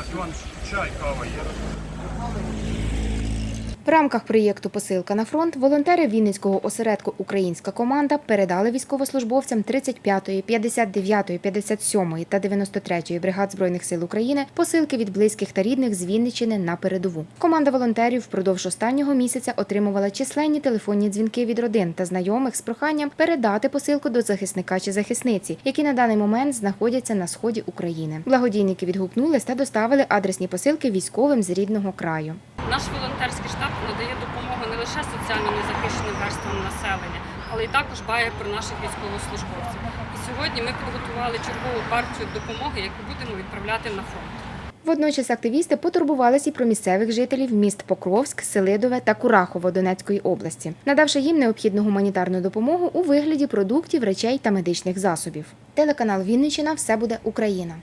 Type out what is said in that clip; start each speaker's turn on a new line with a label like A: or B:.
A: Так, Іван, чай, кава є.
B: В рамках проєкту Посилка на фронт волонтери Вінницького осередку Українська команда передали військовослужбовцям 35-ї, 59-ї, 57-ї та 93-ї бригад збройних сил України посилки від близьких та рідних з Вінниччини на передову. Команда волонтерів впродовж останнього місяця отримувала численні телефонні дзвінки від родин та знайомих з проханням передати посилку до захисника чи захисниці, які на даний момент знаходяться на сході України. Благодійники відгукнулись та доставили адресні посилки військовим з рідного краю.
C: Наш волонтерський штаб надає допомогу не лише соціально незахищеним верствам населення, але й також дбає про наших військовослужбовців. І сьогодні ми підготували чергову партію допомоги, яку будемо відправляти на фронт.
B: Водночас активісти потурбувалися і про місцевих жителів міст Покровськ, Селидове та Курахово Донецької області, надавши їм необхідну гуманітарну допомогу у вигляді продуктів, речей та медичних засобів. Телеканал Вінниччина все буде Україна.